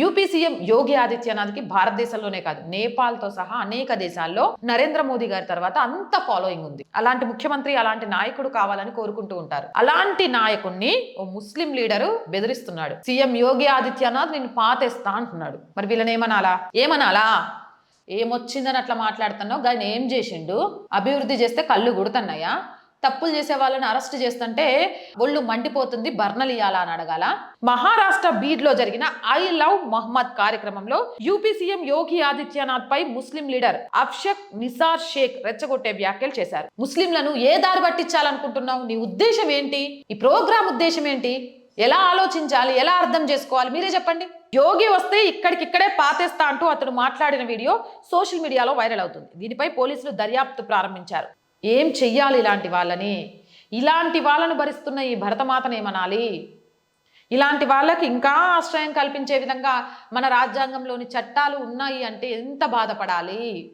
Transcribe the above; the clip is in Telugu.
యూపీ సీఎం యోగి ఆదిత్యనాథ్కి భారతదేశంలోనే కాదు నేపాల్తో సహా అనేక దేశాల్లో నరేంద్ర మోదీ గారి తర్వాత అంత ఫాలోయింగ్ ఉంది. అలాంటి ముఖ్యమంత్రి అలాంటి నాయకుడు కావాలని కోరుకుంటూ ఉంటారు. అలాంటి నాయకుణ్ణి ఓ ముస్లిం లీడరు బెదిరిస్తున్నాడు. సీఎం యోగి ఆదిత్యనాథ్ నేను పాతేస్తా అంటున్నాడు. మరి వీళ్ళని ఏమనాలా? ఏమనాలా ఏమొచ్చిందని అట్లా మాట్లాడుతున్నావు? ఆయన ఏం చేసిండు? అభివృద్ధి చేస్తే కళ్ళు గుడుతున్నాయా? తప్పులు చేసే వాళ్ళని అరెస్ట్ చేస్తుంటే ఒళ్ళు మండిపోతుంది బర్నలు ఇయ్యాలా అని అడగాల. మహారాష్ట్ర బీడ్లో జరిగిన ఐ లవ్ మహమ్మద్ కార్యక్రమంలో యూపీ సీఎం యోగి ఆదిత్యనాథ్ పై ముస్లిం లీడర్ అఫ్షక్ నిసార్ షేక్ రెచ్చగొట్టే వ్యాఖ్యలు చేశారు. ముస్లింలను ఏ దారి పట్టించాలనుకుంటున్నావు? నీ ఉద్దేశం ఏంటి? ఈ ప్రోగ్రామ్ ఉద్దేశం ఏంటి? ఎలా ఆలోచించాలి? ఎలా అర్థం చేసుకోవాలి? మీరే చెప్పండి. యోగి వస్తే ఇక్కడికిక్కడే పాతేస్తా అంటూ అతడు మాట్లాడిన వీడియో సోషల్ మీడియాలో వైరల్ అవుతుంది. దీనిపై పోలీసులు దర్యాప్తు ప్రారంభించారు. ఏం చెయ్యాలి ఇలాంటి వాళ్ళని? ఇలాంటి వాళ్ళను భరిస్తున్న ఈ భరతమాతను ఏమనాలి? ఇలాంటి వాళ్ళకి ఇంకా ఆశ్రయం కల్పించే విధంగా మన రాజ్యాంగంలోని చట్టాలు ఉన్నాయి అంటే ఎంత బాధపడాలి?